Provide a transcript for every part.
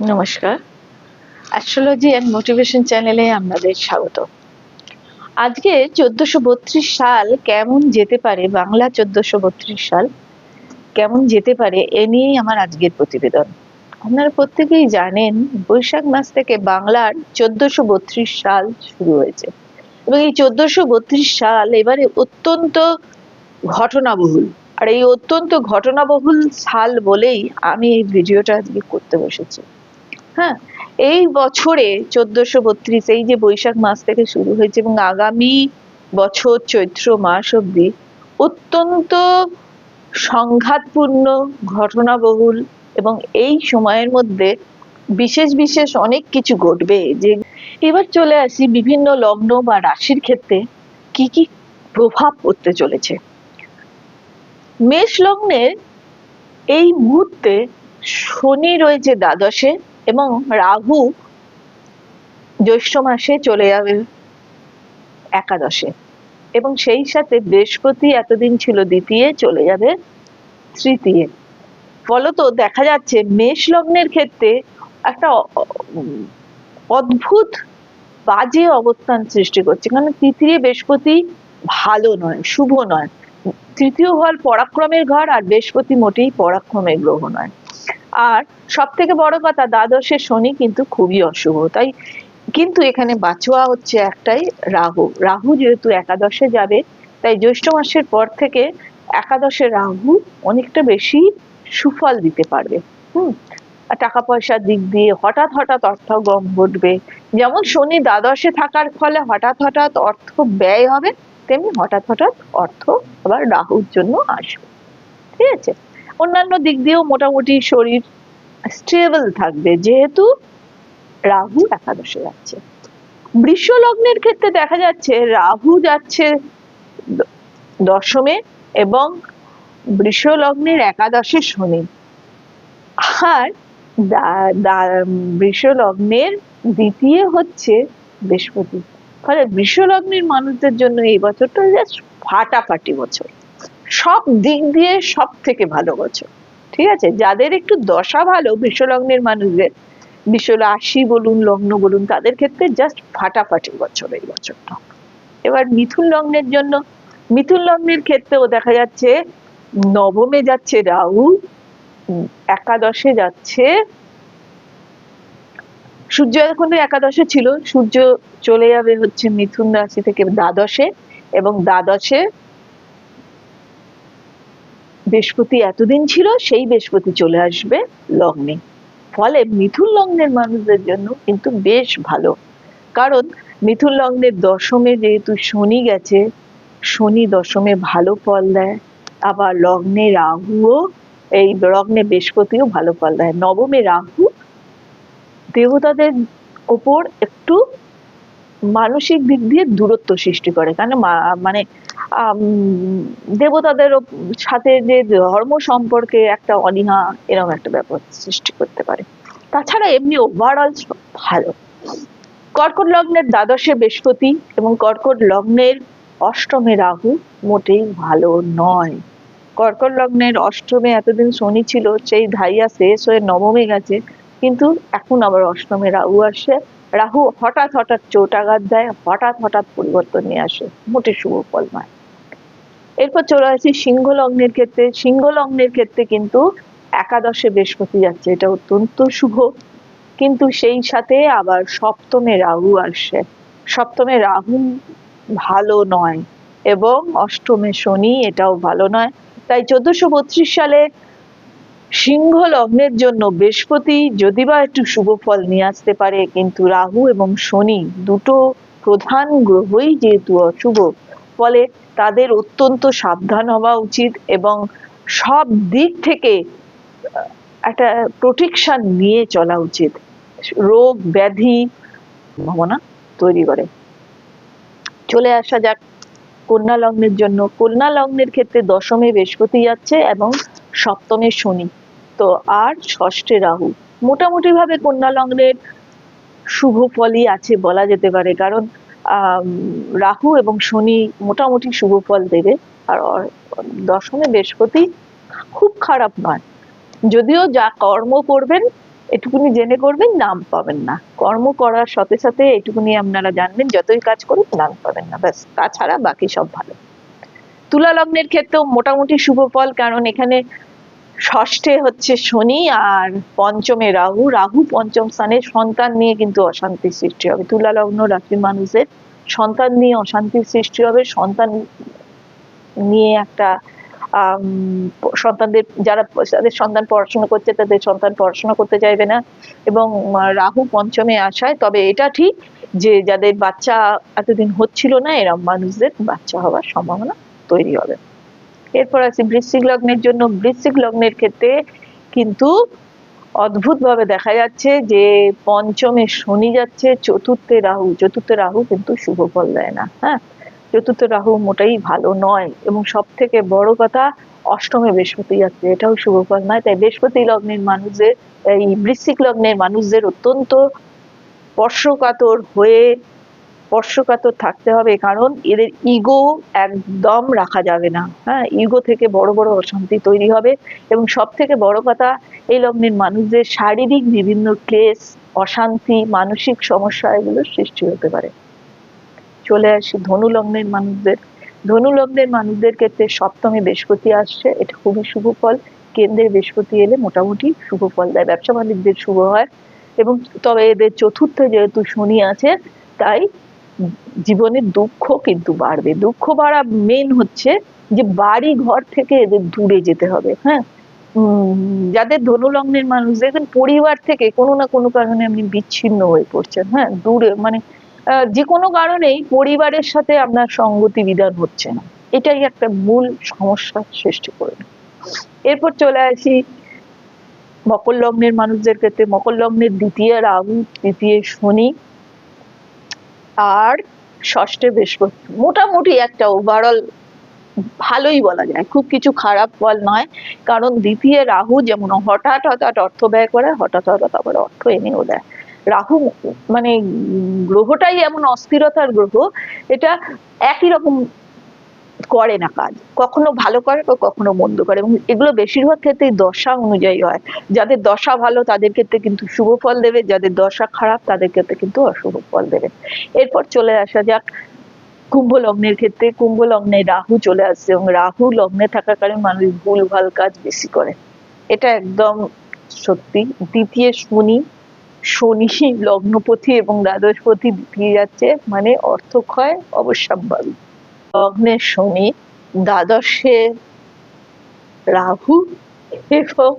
নমস্কার। Astrology and motivation চ্যানেলে আপনাদের স্বাগত। আজকে চোদ্দশো বত্রিশ সাল কেমন যেতে পারে, বাংলা চোদ্দশো বত্রিশ সাল কেমন যেতে পারে, এ নিয়েই আমার আজকের প্রতিবেদন। আপনারা প্রত্যেকেই জানেন, বৈশাখ মাস থেকে বাংলার চোদ্দশো বত্রিশ সাল শুরু হয়েছে। এবং এই চোদ্দশো বত্রিশ সাল এবারে অত্যন্ত ঘটনাবহুল। আর এই অত্যন্ত ঘটনাবহুল সাল বলেই আমি এই ভিডিওটা আজকে করতে বসেছি। হ্যাঁ এই বছরে চোদ্দশো বত্রিশ, এই যে বৈশাখ মাস থেকে শুরু হয়েছে এবং আগামী বছর চৈত্র মাস অব্দি অত্যন্ত সংঘাতপূর্ণ, ঘটনাবহুল এবং এই সময়ের মধ্যে বিশেষ বিশেষ অনেক কিছু ঘটবে। যে এবার চলে আসি বিভিন্ন লগ্ন বা রাশির ক্ষেত্রে কি কি প্রভাব পড়তে চলেছে। মেষ লগ্নের এই মুহূর্তে শনি রয়েছে দ্বাদশে এবং রাহু জ্যৈষ্ঠ মাসে চলে যাবে একাদশে। এবং সেই সাথে বৃহস্পতি এতদিন ছিল দ্বিতীয়, চলে যাবে তৃতীয়। ফলত দেখা যাচ্ছে মেষ লগ্নের ক্ষেত্রে একটা অদ্ভুত বাজে অবস্থান সৃষ্টি করছে। কারণ তৃতীয় বৃহস্পতি ভালো নয়, শুভ নয়। তৃতীয় ঘর পরাক্রমের ঘর আর বৃহস্পতি মোটেই পরাক্রমের গ্রহ নয়। আর সব থেকে বড় কথা দ্বাদশের শনি কিন্তু খুবই অশুভ। তাই কিন্তু এখানে বাঁচোয়া হচ্ছে একটাই রাহু। রাহু যেহেতু একাদশে যাবে, তাই জ্যৈষ্ঠ মাসের পর থেকে একাদশে রাহু অনেকটা বেশি সুফল দিতে পারবে। হুম? টাকা পয়সার দিক দিয়ে হঠাৎ হঠাৎ অর্থগম ঘটবে। যেমন শনি দ্বাদশে থাকার ফলে হঠাৎ হঠাৎ অর্থ ব্যয় হবে, তেমনি হঠাৎ হঠাৎ অর্থ আবার রাহুর জন্য আসবে। ঠিক আছে? অন্যান্য দিক দিয়েও মোটামুটি শরীর স্টেবল থাকবে, যেহেতু রাহু একাদশে যাচ্ছে। বৃষ লগ্নের ক্ষেত্রে দেখা যাচ্ছে রাহু যাচ্ছে দশমে এবং বৃষ লগ্নের একাদশে শনি। আর বৃষ লগ্নের দ্বিতীয় হচ্ছে বৃহস্পতি। ফলে বৃষ লগ্নের মানুষদের জন্য এই বছরটা জাস্ট ফাটাফাটি বছর। সব দিক দিয়ে সব থেকে ভালো বছর। ঠিক আছে? যাদের একটু দশা ভালো বৃষ লগ্নের মানুষদের বিশ্ব রাশি বলুন, লগ্ন বলুন, তাদের ক্ষেত্রে জাস্ট ফাটাফাটি বছর এই বছরটা। এবার মিথুন লগ্নের জন্য, মিথুন লগ্নের ক্ষেত্রেও দেখা যাচ্ছে নবমে যাচ্ছে রাহু, একাদশে যাচ্ছে সূর্য এখন একাদশে ছিল, সূর্য চলে যাবে হচ্ছে মিথুন রাশি থেকে দ্বাদশে এবং দ্বাদশে বৃহস্পতি এতদিন ছিল, সেই বৃহস্পতি চলে আসবে লগ্নে। ফলে মিথুন লগ্নের মানুষদের জন্য কিন্তু বেশ ভালো। কারণ মিথুন লগ্নের দশমে যেহেতু শনি গেছে, শনি দশমে ভালো ফল দেয়, আবার লগ্নে রাহুও, এই লগ্নে বৃহস্পতিও ভালো ফল দেয়। নবমে রাহু দেবতাদের ওপর একটু মানসিক দিক দিয়ে দূরত্ব সৃষ্টি করে। কারণ মানে দেবতাদের সাথে যে ধর্ম সম্পর্কে একটা অনীহা এরকম একটা ব্যাপার সৃষ্টি করতে পারে। তাছাড়া এমনি ওভারঅল ভালো। কর্কট লগ্নের দ্বাদশে বৃহস্পতি এবং কর্কট লগ্নের অষ্টমে রাহু মোটেই ভালো নয়। কর্কট লগ্নের অষ্টমে এতদিন শনি ছিল, সেই ধাইয়া শেষ হয়ে নবমে গেছে, কিন্তু এখন আবার অষ্টমে রাহু আসে রাহু হঠাৎ হঠাৎ চোটাঘাত দেয়, হঠাৎ হঠাৎ পরিবর্তন নিয়ে আসে। মোটে শুভ ফল নয়। এরপর চলে আসি সিংহ লগ্নের ক্ষেত্রে। সিংহ লগ্নের ক্ষেত্রে কিন্তু একাদশে বৃহস্পতি যাচ্ছে, এটা অত্যন্ত শুভ। কিন্তু সেই সাথে আবার সপ্তমে রাহু আসছে। সপ্তমে রাহু ভালো নয় এবং অষ্টমে শনি এটাও ভালো নয়। তাই চোদ্দশো বত্রিশ সালে সিংহ লগ্নের জন্য বৃহস্পতি যদি বা একটু শুভ ফল নিয়ে আসতে পারে, কিন্তু রাহু এবং শনি দুটো প্রধান গ্রহই যেহেতু অশুভ, ফলে তাদের অত্যন্ত সাবধান হওয়া উচিত এবং সব দিক থেকে একটা প্রোটেকশন নিয়ে চলা উচিত। রোগ, ব্যাধি সম্ভাবনা তৈরি করে। চলে আসা যাক কন্যা লগ্নের জন্য। কন্যা লগ্নের ক্ষেত্রে দশমে বৃহস্পতি যাচ্ছে এবং সপ্তমে শনি। তো আর ষষ্ঠে রাহু। মোটামুটি ভাবে কন্যা লগ্নের শুভ ফলই আছে বলা যেতে পারে, কারণ রাহু এবং শনি মোটামুটি শুভ ফল দেবে, আর দশমে বৃহস্পতি খুব খারাপ নয়। যদিও যা কর্ম করবেন, এটুকুনি জেনে করবেন, নাম পাবেন না। কর্ম করার সাথে সাথে এটুকুনি আপনারা জানবেন, যতই কাজ করুন নাম পাবেন না। ব্যাস, তাছাড়া বাকি সব ভালো। তুলা লগ্নের ক্ষেত্রেও মোটামুটি শুভ ফল, কারণ এখানে ষষ্ঠে হচ্ছে শনি আর পঞ্চমে রাহু। রাহু পঞ্চম স্থানে সন্তান নিয়ে কিন্তু অশান্তির সৃষ্টি হবে। তুলা লগ্ন রাশির মানুষের সন্তান নিয়ে অশান্তির সৃষ্টি হবে। সন্তান নিয়ে একটা সন্তানদের যারা তাদের সন্তান পড়াশোনা করছে তাদের সন্তান পড়াশোনা করতে চাইবে না। এবং রাহু পঞ্চমে আসায়, তবে এটা ঠিক যে যাদের বাচ্চা এতদিন হচ্ছিল না, এরম মানুষদের বাচ্চা হওয়ার সম্ভাবনা তৈরি হবে। এরপর আছে বৃশ্চিক লগ্নের জন্য বৃশ্চিক লগ্নের ক্ষেত্রে কিন্তু অদ্ভুত ভাবে দেখা যাচ্ছে যে পঞ্চমে শনি যাচ্ছে, চতুর্থে রাহু। চতুর্থে রাহু কিন্তু শুভ ফল দেয় না হ্যাঁ? চতুর্থ রাহু মোটেই ভালো নয়। এবং সব থেকে বড় কথা, অষ্টমে বৃহস্পতি যাচ্ছে, এটাও শুভ ফল নয়। তাই বৃহস্পতি লগ্নের মানুষদের, এই বৃশ্চিক লগ্নের মানুষদের অত্যন্ত স্পর্শকাতর হয়ে স্পর্শকাতর থাকতে হবে, কারণ এদের ইগো একদম রাখা যাবে না। হ্যাঁ ইগো থেকে বড় বড় অশান্তি তৈরি হবে এবং সব থেকে বড় কথা, এই লগ্নের মানুষদের শারীরিক বিভিন্ন ক্লেশ অশান্তি, মানসিক সমস্যা এগুলো সৃষ্টি হতে পারে। চলে আসি ধনু লগ্নের মানুষদের। ধনু লগ্নের মানুষদের ক্ষেত্রে সপ্তমে বৃহস্পতি আসছে, এটা খুবই শুভ ফল। কেন্দ্রে বৃহস্পতি এলে মোটামুটি শুভ ফল দেয়, ব্যবসা বাণিজ্যের শুভ হয়। এবং তবে এদের চতুর্থে যেহেতু শনি আছে, তাই জীবনে দুঃখ কিন্তু বাড়বে। দুঃখ বাড়া মেন হচ্ছে যে বাড়ি ঘর থেকে এদের দূরে যেতে হবে হ্যাঁ? যাদের ধনু লগ্নের মানুষ, দেখবেন পরিবার থেকে কোনো না কোনো কারণে আপনি বিচ্ছিন্ন হয়ে পড়ছেন হ্যাঁ? দূরে মানে যে কোনো কারণেই পরিবারের সাথে আপনার সঙ্গতি বিধান হচ্ছে না। এটাই একটা মূল সমস্যার সৃষ্টি করে। এরপর চলে আসি মকর লগ্নের মানুষদের ক্ষেত্রে। মকর লগ্নের দ্বিতীয় রাহু, তৃতীয় শনি। আর ষষ্ঠে বৃহস্পতি, মোটামুটি একটা ওভারঅল ভালোই বলা যায়। খুব কিছু খারাপ ফল নয়, কারণ দ্বিতীয় রাহু যেমন হঠাৎ হঠাৎ অর্থ ব্যয় করে, হঠাৎ হঠাৎ আবার অর্থ এনেও দেয়। রাহু মানে গ্রহটাই এমন অস্থিরতার গ্রহ, এটা একই রকম করে না কাজ। কখনো ভালো করে, কখনো মন্দ করে। এবং এগুলো বেশিরভাগ ক্ষেত্রেই দশা অনুযায়ী হয়। যাদের দশা ভালো, তাদের ক্ষেত্রে কিন্তু শুভ ফল দেবে। যাদের দশা খারাপ, তাদের ক্ষেত্রে কিন্তু অশুভ ফল দেবে। এরপর চলে আসা যাক কুম্ভ লগ্নের ক্ষেত্রে। কুম্ভ লগ্নে রাহু চলে আসছে এবং রাহু লগ্নে থাকার কারণে মানুষ ভুল ভালো কাজ বেশি করে। এটা একদম সত্যি। দ্বিতীয় শনি শনি লগ্নপতি এবং দ্বাদশপতি দ্বিতীয় যাচ্ছে। মানে অর্থক্ষয় অবশ্যম্ভাবী। লগ্নের শনি, দ্বাদশে রাহু এবং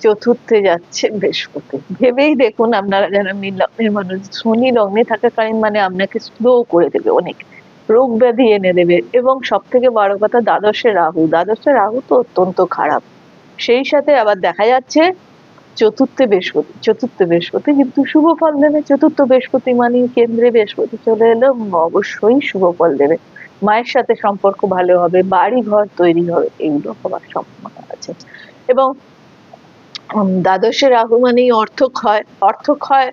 চতুর্থে যাচ্ছে বৃহস্পতি। ভেবেই দেখুন আপনারা যারা মীন লগ্নের মানুষ, শনি লগ্নে থাকাকালীন মানে আপনাকে স্লো করে দেবে অনেক। রোগ ব্যাধি এনে দেবে এবং সব থেকে বড় কথা দ্বাদশে রাহু। দ্বাদশে রাহু তো অত্যন্ত খারাপ। সেই সাথে আবার দেখা যাচ্ছে চতুর্থে বৃহস্পতি, চতুর্থ বৃহস্পতি, কিন্তু শুভ ফল দেবে চতুর্থ বৃহস্পতি মানে কেন্দ্রে বৃহস্পতি চলে এলো, অবশ্যই শুভ ফল দেবে। মায়ের সাথে সম্পর্ক ভালো হবে বাড়ি ঘর তৈরি হবে, এইগুলো হওয়ার সম্ভাবনা আছে। এবং দ্বাদশে রাহু মানেই অর্থক্ষয় অর্থক্ষয়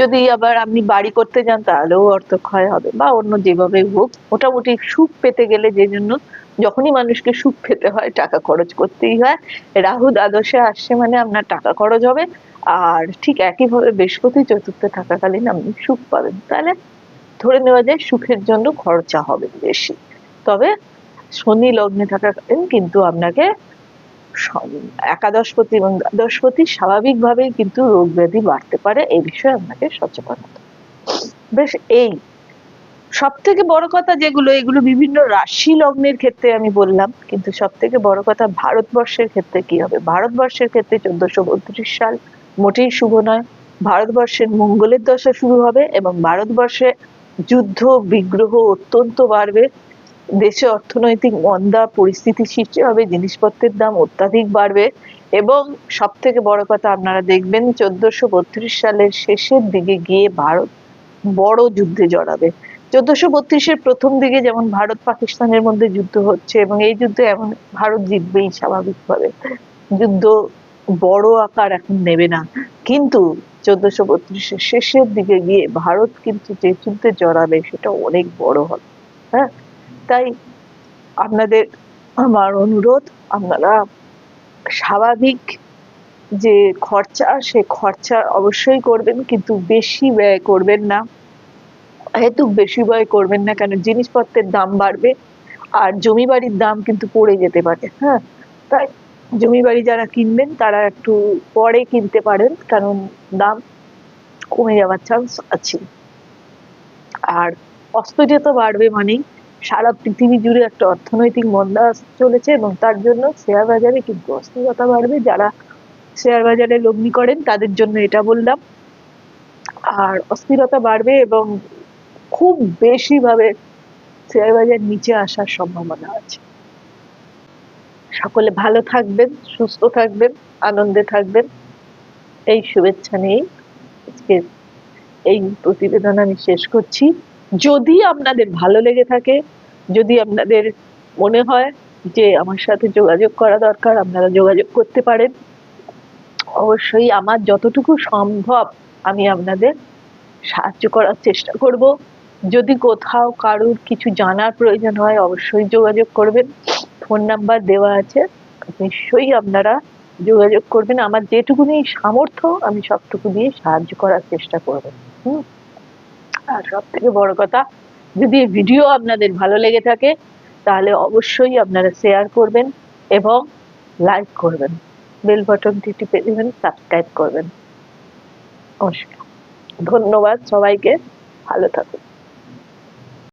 যদি আবার আপনি বাড়ি করতে যান তাহলেও অর্থক্ষয় হবে, বা অন্য যেভাবে হোক, মোটামুটি সুখ পেতে গেলে যে জন্য যখনই মানুষকে সুখ পেতে হয়, টাকা খরচ করতেই হয়, রাহু দ্বাদশে আসছে মানে আপনার টাকা খরচ হবে, আর ঠিক একইভাবে বৃহস্পতি চতুর্থে থাকাকালীন আপনি সুখ পাবেন তাহলে ধরে নেওয়া যায় সুখের জন্য খরচা হবে বেশি তবে শনি লগ্নে থাকাকালীন কিন্তু আপনাকে একাদশপতি এবং দ্বাদশপতি স্বাভাবিকভাবেই কিন্তু রোগ ব্যাধি বাড়তে পারে, এই বিষয়ে আপনাকে সচেতন হতে। বেশ, এই সব থেকে বড় কথা যেগুলো, এগুলো বিভিন্ন রাশি লগ্নের ক্ষেত্রে আমি বললাম, কিন্তু সব থেকে বড় কথা ভারতবর্ষের ক্ষেত্রে কি হবে? ভারতবর্ষের ক্ষেত্রে চোদ্দশো বত্রিশ সাল মোটেই শুভ নয়। ভারতবর্ষের মঙ্গলের দশা শুরু হবে এবং ভারতবর্ষে যুদ্ধ, বিগ্রহ অত্যন্ত বাড়বে। দেশে অর্থনৈতিক মন্দা, পরিস্থিতি সৃষ্টি হবে, জিনিসপত্রের দাম অত্যাধিক বাড়বে এবং সব থেকে বড় কথা আপনারা দেখবেন, চোদ্দশো বত্রিশ সালের শেষের দিকে গিয়ে ভারত বড় যুদ্ধে জড়াবে। চোদ্দশো বত্রিশের প্রথম দিকে যেমন ভারত পাকিস্তানের মধ্যে যুদ্ধ হচ্ছে এবং এই যুদ্ধে এমন ভারত জিতবেই স্বাভাবিকভাবে। যুদ্ধ বড় আকার এখন নেবে না। কিন্তু চোদ্দশো বত্রিশের শেষের দিকে গিয়ে ভারত কিন্তু যে যুদ্ধে জড়াবে সেটা অনেক বড় হবে হ্যাঁ? তাই আপনাদের আমার অনুরোধ, আপনারা স্বাভাবিক যে খরচা, সে খরচা অবশ্যই করবেন, কিন্তু বেশি ব্যয় করবেন না। হেতু বেশি ব্যয় করবেন না কেন, জিনিসপত্রের দাম বাড়বে আর জমি বাড়ির দাম কিন্তু পড়ে যেতে পারে হ্যাঁ? তাই জমি বাড়ি যারা কিনবেন, তারা একটু পরে কিনতে পারেন, কারণ দাম কমে যাওয়ার চান্স আছে। আর অস্থিরতা বাড়বে মানেই সারা পৃথিবী জুড়ে একটা অর্থনৈতিক মন্দা চলেছে এবং তার জন্য শেয়ার বাজারে কিন্তু অস্থিরতা বাড়বে। যারা শেয়ার বাজারে লগ্নি করেন, তাদের জন্য এটা বললাম আর অস্থিরতা বাড়বে এবং খুব বেশি ভাবে শেয়ার বাজার নিচে আসার সম্ভাবনা আছে। সকলে ভালো থাকবেন, সুস্থ থাকবেন, আনন্দে থাকবেন। এই শুভেচ্ছা নিয়েই আজকে এই প্রতিবেদন আমি শেষ করছি। যদি আপনাদের ভালো লেগে থাকে, যদি আপনাদের মনে হয় যে আমার সাথে যোগাযোগ করা দরকার, আপনারা যোগাযোগ করতে পারেন। অবশ্যই আমার যতটুকু সম্ভব আমি আপনাদের সাহায্য করার চেষ্টা করব। যদি কোথাও কারুর কিছু জানার প্রয়োজন হয়, অবশ্যই যোগাযোগ করবেন। ফোন নাম্বার দেওয়া আছে। নিশ্চয়ই আপনারা যোগাযোগ করবেন। আমার যেটুকুনি সামর্থ্য, আমি সবটুকু দিয়ে সাহায্য করার চেষ্টা করব। হুম? আর সব থেকে বড় কথা, যদি ভিডিও আপনাদের ভালো লেগে থাকে, তাহলে অবশ্যই আপনারা শেয়ার করবেন এবং লাইক করবেন। বেল বাটনটি টিপে দেবেন সাবস্ক্রাইব করবেন। নমস্কার। ধন্যবাদ সবাইকে। ভালো থাকুন।